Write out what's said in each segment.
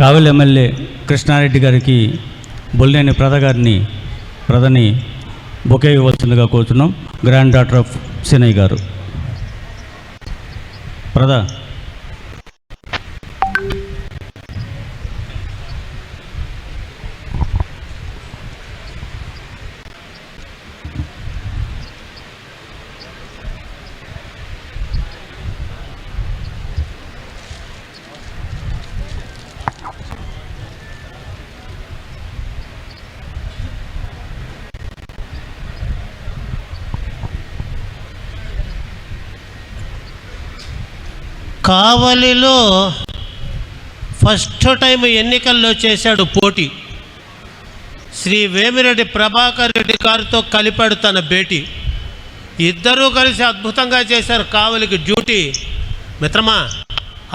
కావలి MLA Krishna Reddy గారికి బొల్లేని ప్రద గారిని ప్రదని bouquet ఇవ్వాల్సిందిగా కోరుతున్నాం. గ్రాండ్ డాటర్ ఆఫ్ సినయ్ గారు. ప్రధా కావలిలో ఫస్ట్ టైం ఎన్నికల్లో చేశాడు పోటీ. శ్రీ వేమిరెడ్డి ప్రభాకర్ రెడ్డి గారితో కలిపాడు తన భేటీ. ఇద్దరూ కలిసి అద్భుతంగా చేశారు కావలికి డ్యూటీ. మిత్రమా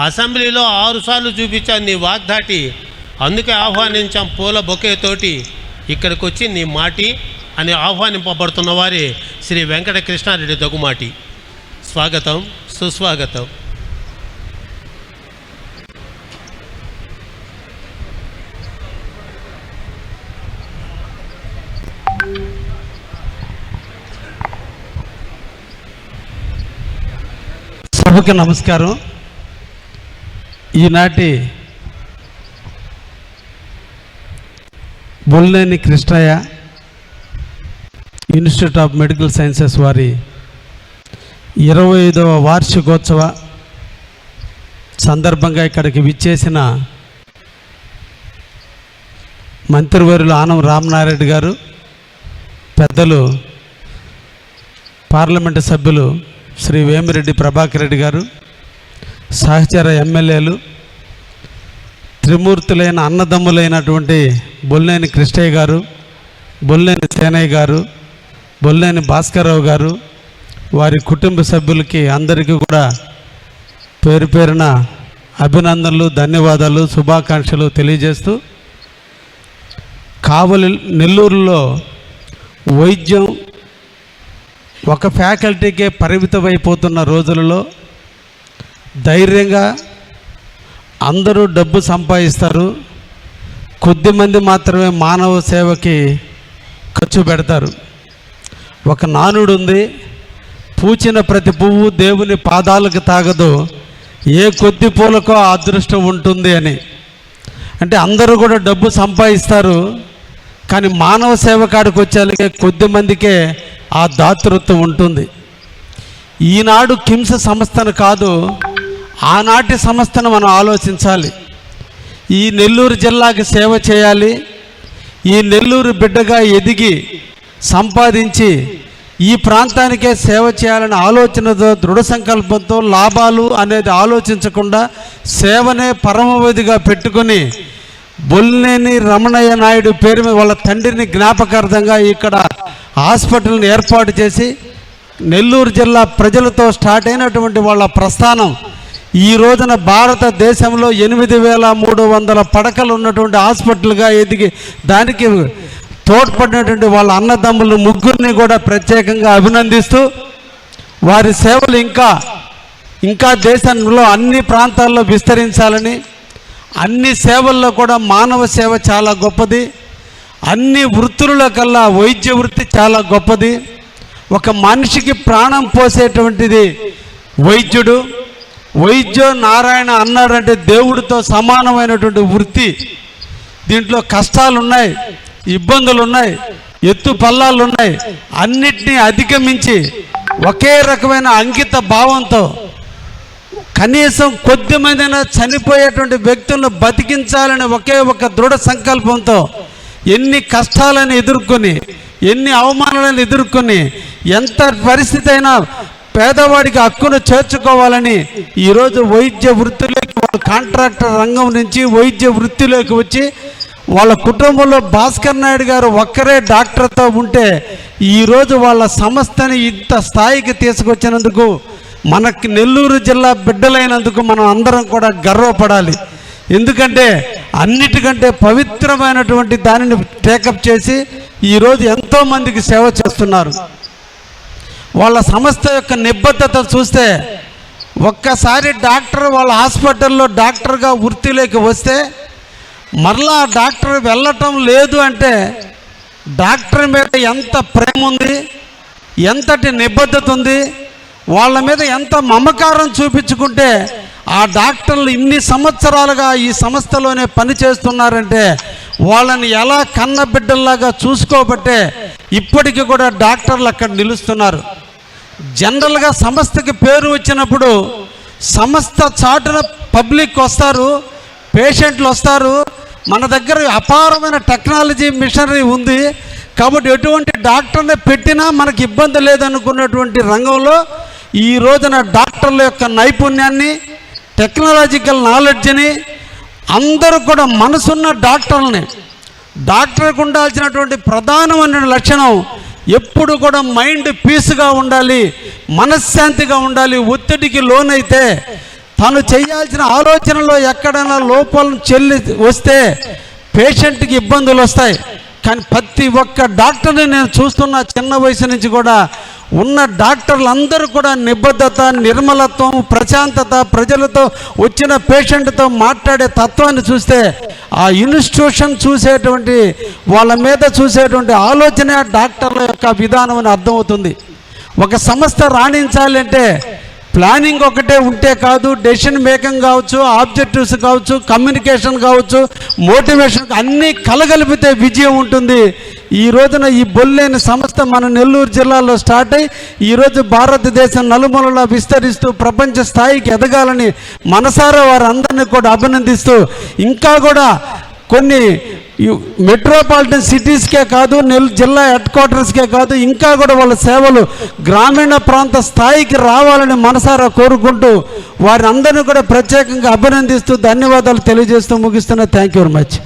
అసెంబ్లీలో ఆరుసార్లు చూపించాను నీ వాగ్దాటి. అందుకే ఆహ్వానించాం పూల బొకేతోటి ఇక్కడికి వచ్చి నీ మాటి అని ఆహ్వానింపబడుతున్న వారి శ్రీ వెంకటకృష్ణారెడ్డి దగుమాటి స్వాగతం సుస్వాగతం. ప్రభుకి నమస్కారం. ఈనాటి Bolleni Krishnaiah institute of medical sciences వారి ఇరవై ఐదవ వార్షికోత్సవ సందర్భంగా ఇక్కడికి విచ్చేసిన మంత్రివర్యులు ఆనం రామనారెడ్డి గారు పెద్దలు పార్లమెంటు సభ్యులు శ్రీ వేమిరెడ్డి ప్రభాకర్ రెడ్డి గారు సహచర ఎమ్మెల్యేలు త్రిమూర్తులైన అన్నదమ్ములైనటువంటి బొల్లేని కృష్ణయ్య గారు బొల్లేని సేనయ్య గారు బొల్లేని భాస్కర్రావు గారు వారి కుటుంబ సభ్యులకి అందరికీ కూడా పేరు పేరున అభినందనలు ధన్యవాదాలు శుభాకాంక్షలు తెలియజేస్తూ కావలి నెల్లూరులో వైద్యం ఒక ఫ్యాకల్టీకే పరిమితమైపోతున్న రోజులలో ధైర్యంగా అందరూ డబ్బు సంపాదిస్తారు. కొద్దిమంది మాత్రమే మానవ సేవకి ఖర్చు పెడతారు. ఒక నానుడు ఉంది. పూచిన ప్రతి పువ్వు దేవుని పాదాలకు తాగదు. ఏ కొద్ది పూలకో అదృష్టం ఉంటుంది అని. అంటే అందరూ కూడా డబ్బు సంపాదిస్తారు. కానీ మానవ సేవ కాడికి వచ్చేలాగే కొద్ది మందికే ఆ దాతృత్వం ఉంటుంది. ఈనాడు కింస సంస్థను కాదు ఆనాటి సంస్థను మనం ఆలోచించాలి. ఈ నెల్లూరు జిల్లాకి సేవ చేయాలి ఈ నెల్లూరు బిడ్డగా ఎదిగి సంపాదించి ఈ ప్రాంతానికే సేవ చేయాలనే ఆలోచనతో దృఢ సంకల్పంతో లాభాలు అనేది ఆలోచించకుండా సేవనే పరమవధిగా పెట్టుకొని బొల్లేని రమణయ్య నాయుడు పేరు మీద వాళ్ళ తండ్రిని జ్ఞాపకార్థంగా ఇక్కడ హాస్పిటల్ని ఏర్పాటు చేసి నెల్లూరు జిల్లా ప్రజలతో స్టార్ట్ అయినటువంటి వాళ్ళ ప్రస్థానం. ఈ రోజున భారతదేశంలో ఎనిమిది వేల మూడు వందల పడకలు ఉన్నటువంటి హాస్పిటల్గా ఎదిగి దానికి తోడ్పడినటువంటి వాళ్ళ అన్నదమ్ములు ముగ్గురిని కూడా ప్రత్యేకంగా అభినందిస్తూ వారి సేవలు ఇంకా ఇంకా దేశంలో అన్ని ప్రాంతాల్లో విస్తరించాలని అన్ని సేవల్లో కూడా మానవ సేవ చాలా గొప్పది. అన్ని వృత్తుల కల్లా వైద్య వృత్తి చాలా గొప్పది. ఒక మనిషికి ప్రాణం పోసేటువంటిది వైద్యుడు. వైద్య నారాయణ అన్నాడంటే దేవుడితో సమానమైనటువంటి వృత్తి. దీంట్లో కష్టాలు ఉన్నాయి ఇబ్బందులు ఉన్నాయి ఎత్తు పల్లాలు ఉన్నాయి అన్నిటినీ అధిగమించి ఒకే రకమైన అంకిత భావంతో కనీసం కొద్దిమందిన చనిపోయేటువంటి వ్యక్తులను బతికించాలని ఒకే ఒక దృఢ సంకల్పంతో ఎన్ని కష్టాలను ఎదుర్కొని ఎన్ని అవమానాలను ఎదుర్కొని ఎంత పరిస్థితి అయినా పేదవాడికి హక్కును చేర్చుకోవాలని ఈరోజు వైద్య వృత్తిలోకి వాళ్ళ కాంట్రాక్టర్ రంగం నుంచి వైద్య వృత్తిలోకి వచ్చి వాళ్ళ కుటుంబంలో భాస్కర్ నాయుడు గారు ఒక్కరే డాక్టర్తో ఉంటే ఈరోజు వాళ్ళ సంస్థని ఇంత స్థాయికి తీసుకొచ్చినందుకు మనకి నెల్లూరు జిల్లా బిడ్డలైనందుకు మనం అందరం కూడా గర్వపడాలి. ఎందుకంటే అన్నిటికంటే పవిత్రమైనటువంటి దానిని టేకప్ చేసి ఈరోజు ఎంతోమందికి సేవ చేస్తున్నారు. వాళ్ళ సంస్థ యొక్క నిబద్ధత చూస్తే ఒక్కసారి డాక్టర్ వాళ్ళ హాస్పిటల్లో డాక్టర్గా వృత్తిలోకి వస్తే మరలా డాక్టర్ వెళ్ళటం లేదు అంటే డాక్టర్ మీద ఎంత ప్రేమ ఉంది ఎంతటి నిబద్ధత ఉంది వాళ్ళ మీద ఎంత మమకారం చూపించుకుంటే ఆ డాక్టర్లు ఇన్ని సంవత్సరాలుగా ఈ సంస్థలోనే పని చేస్తున్నారంటే వాళ్ళని ఎలా కన్న బిడ్డల్లాగా చూసుకోబట్టే ఇప్పటికీ కూడా డాక్టర్లు అక్కడ నిలుస్తున్నారు. జనరల్గా సంస్థకి పేరు వచ్చినప్పుడు సంస్థ చాటున పబ్లిక్ వస్తారు పేషెంట్లు వస్తారు. మన దగ్గర అపారమైన టెక్నాలజీ మిషనరీ ఉంది. కాబట్టి ఎటువంటి డాక్టర్ని పెట్టినా మనకి ఇబ్బంది లేదనుకున్నటువంటి రంగంలో ఈ రోజున డాక్టర్ల యొక్క నైపుణ్యాన్ని టెక్నాలజికల్ నాలెడ్జ్ని అందరూ కూడా మనసున్న డాక్టర్లని డాక్టర్కు ఉండాల్సినటువంటి ప్రధానమైన లక్షణం ఎప్పుడు కూడా మైండ్ పీస్గా ఉండాలి మనశ్శాంతిగా ఉండాలి ఒత్తిడికి లోనైతే తను చేయాల్సిన ఆలోచనలో ఎక్కడైనా లోపం చెల్లి వస్తే పేషెంట్కి ఇబ్బందులు వస్తాయి. కానీ ప్రతి ఒక్క డాక్టర్ని నేను చూస్తున్న చిన్న వయసు నుంచి కూడా ఉన్న డాక్టర్లు అందరూ కూడా నిబద్ధత నిర్మలత్వం ప్రశాంతత ప్రజలతో వచ్చిన పేషెంట్తో మాట్లాడే తత్వాన్ని చూస్తే ఆ ఇన్స్టిట్యూషన్ చూసేటువంటి వాళ్ళ మీద చూసేటువంటి ఆలోచన డాక్టర్ల యొక్క విధానం అని అర్థమవుతుంది. ఒక సంస్థ రాణించాలంటే ప్లానింగ్ ఒకటే ఉంటే కాదు డెసిషన్ మేకింగ్ కావచ్చు ఆబ్జెక్టివ్స్ కావచ్చు కమ్యూనికేషన్ కావచ్చు మోటివేషన్ అన్నీ కలగలిపితే విజయం ఉంటుంది. ఈ రోజున ఈ బొల్లేని సంస్థ మన నెల్లూరు జిల్లాలో స్టార్ట్ అయ్యి ఈరోజు భారతదేశం నలుమూలలా విస్తరిస్తూ ప్రపంచ స్థాయికి ఎదగాలని మనసారా వారందరినీ కూడా అభినందిస్తూ ఇంకా కూడా కొన్ని మెట్రోపాలిటన్ సిటీస్కే కాదు నెల్ జిల్లా హెడ్ క్వార్టర్స్కే కాదు ఇంకా కూడా వాళ్ళ సేవలు గ్రామీణ ప్రాంత స్థాయికి రావాలని మనసారా కోరుకుంటూ వారిని అందరినీ కూడా ప్రత్యేకంగా అభినందిస్తూ ధన్యవాదాలు తెలియజేస్తూ ముగిస్తున్నా. Thank you very much